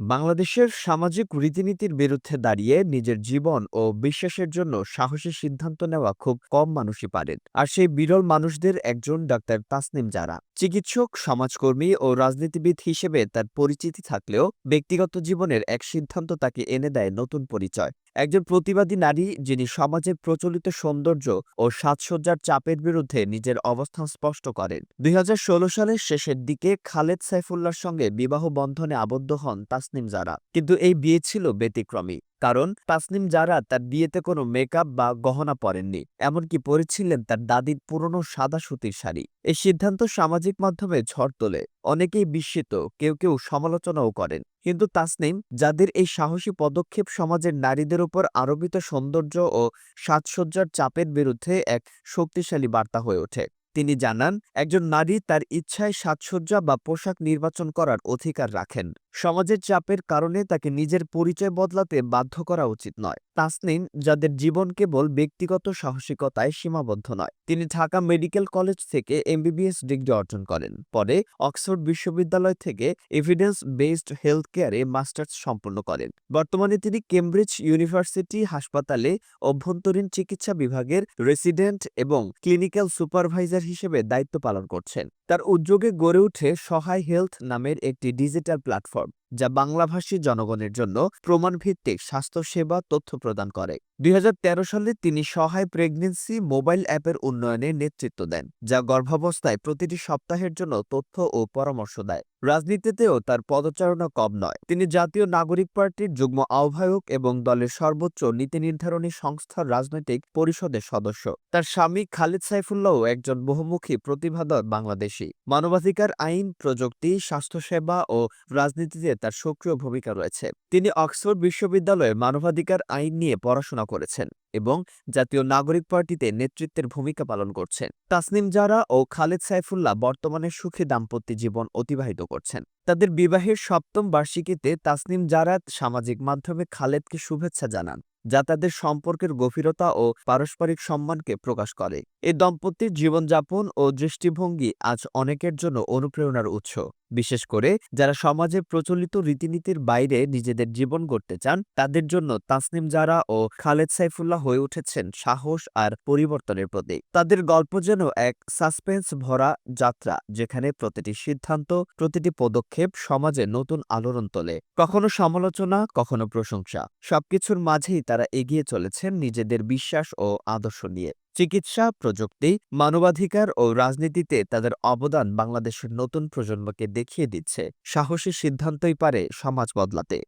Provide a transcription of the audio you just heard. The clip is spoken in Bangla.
বাংলাদেশের সামাজিক রীতিনীতির বিরুদ্ধে দাঁড়িয়ে নিজের জীবন ও বিশ্বাসের জন্য সাহসী সিদ্ধান্ত নেওয়া খুব কম মানুষই পারেন। আর সেই বিরল মানুষদের একজন ডাক্তার তাসনিম জারা। চিকিৎসক, সমাজকর্মী ও রাজনীতিবিদ হিসেবে তার পরিচিতি থাকলেও ব্যক্তিগত জীবনের এক সিদ্ধান্ত তাকে এনে দেয় নতুন পরিচয়। একজন প্রতিবাদী নারী যিনি সমাজের প্রচলিত সৌন্দর্য ও সাজসজ্জার চাপের বিরুদ্ধে নিজের অবস্থান স্পষ্ট করেন। দুই হাজার ষোলো সালের শেষের দিকে খালেদ সাইফুল্লাহর সঙ্গে বিবাহ বন্ধনে আবদ্ধ হন তাসনিম জারা। কিন্তু এই বিয়ে ছিল ব্যতিক্রমী। কারণ তাসনিম জারা তার বিয়েতে কোনো মেকআপ বা গহনা পরেননি, এমনকি পরেছিলেন তার দাদির পুরনো সাদা সুতির শাড়ি। এই সিদ্ধান্ত সামাজিক মাধ্যমে ঝড় তোলে, অনেকেই বিস্মিত, কেউ কেউ সমালোচনাও করেন। কিন্তু তাসনিম, যাদের এই সাহসী পদক্ষেপ সমাজের নারীদের উপর আরোপিত সৌন্দর্য ও সাজসজ্জার চাপের বিরুদ্ধে এক শক্তিশালী বার্তা হয়ে ওঠে। তিনি জানান, একজন নারী তার ইচ্ছায় সাজসজ্জা বা পোশাক নির্বাচন করার অধিকার রাখেন। সমাজের চাপের কারণে তাকে নিজের পরিচয় বদলাতে বাধ্য করা উচিত নয়। তাসনিন যাদের জীবন কেবল ব্যক্তিগত সাহসিকতায় সীমাবদ্ধ নয়, তিনি ঢাকা মেডিকেল কলেজ থেকে এমবিবিএস ডিগ্রি অর্জন করেন। পরে অক্সফোর্ড বিশ্ববিদ্যালয় থেকে এভিডেন্স বেসড হেলথ কেয়ারে মাস্টার্স সম্পন্ন করেন। বর্তমানে তিনি কেমব্রিজ ইউনিভার্সিটি হাসপাতালে অভ্যন্তরীণ চিকিৎসা বিভাগের রেসিডেন্ট এবং ক্লিনিক্যাল সুপারভাইজার হিসেবে দায়িত্ব পালন করছেন। তার উদ্যোগে গড়ে ওঠে সহায় হেলথ নামের একটি ডিজিটাল প্ল্যাটফর্ম। যা বাংলাভাষী জনগণের জন্য প্রমাণভিত্তিক স্বাস্থ্যসেবা তথ্য প্রদান করে। দুই হাজার তেরো সালে তিনি সহায় প্রেগনেন্সি মোবাইল অ্যাপের উন্নয়নে নেতৃত্ব দেন, যা গর্ভাবস্থায় প্রতিটি সপ্তাহের জন্য তথ্য ও পরামর্শ দেয়। রাজনীতিতেও তার পদচারণা কম নয়। তিনি জাতীয় নাগরিক পার্টির যুগ্ম আহ্বায়ক এবং দলের সর্বোচ্চ নীতি নির্ধারণী সংস্থার রাজনৈতিক পরিষদের সদস্য। তার স্বামী খালিদ সাইফুল্লাহও একজন বহুমুখী প্রতিভাধর বাংলাদেশী। মানবাধিকার আইন, প্রযুক্তি, স্বাস্থ্যসেবা ও রাজনীতিতে তার সক্রিয় ভূমিকা রয়েছে। তিনি অক্সফোর্ড বিশ্ববিদ্যালয়ে মানবাধিকার আইন নিয়ে পড়াশোনা করেছেন এবং জাতীয় নাগরিক পার্টিতে নেতৃত্বের ভূমিকা পালন করছেন। তাসনিম জারা ও খালেদ সাইফুল্লাহ বর্তমানে সুখী দাম্পত্য জীবন অতিবাহিত করছেন। তাদের বিবাহের সপ্তম বার্ষিকীতে তাসনিম জারা সামাজিক মাধ্যমে খালেদকে শুভেচ্ছা জানান, যা তাদের সম্পর্কের গভীরতা ও পারস্পরিক সম্মানকে প্রকাশ করে। এ দম্পতির জীবনযাপন ও দৃষ্টিভঙ্গি আজ অনেকের জন্য অনুপ্রেরণার উৎস। বিশেষ করে যারা সমাজে প্রচলিত রীতিনীতির বাইরে নিজেদের জীবন গড়তে চান, তাদের জন্য তাসনিম জারা ও খালেদ সাইফুল্লাহ হয়ে উঠেছেন সাহস আর পরিবর্তনের প্রতীক। তাদের গল্প যেন এক সাসপেন্স ভরা যাত্রা, যেখানে প্রতিটি সিদ্ধান্ত, প্রতিটি পদক্ষেপ সমাজে নতুন আলোড়ন তোলে। কখনো সমালোচনা, কখনো প্রশংসা, সবকিছুর মাঝেই তারা এগিয়ে চলেছেন নিজেদের বিশ্বাস ও আদর্শ নিয়ে। চিকিৎসা, প্রযুক্তি, মানবাধিকার ও রাজনীতিতে তাদের অবদান বাংলাদেশের নতুন প্রজন্মকে দেখিয়ে দিচ্ছে। সাহসী সিদ্ধান্তই পারে সমাজ বদলাতে।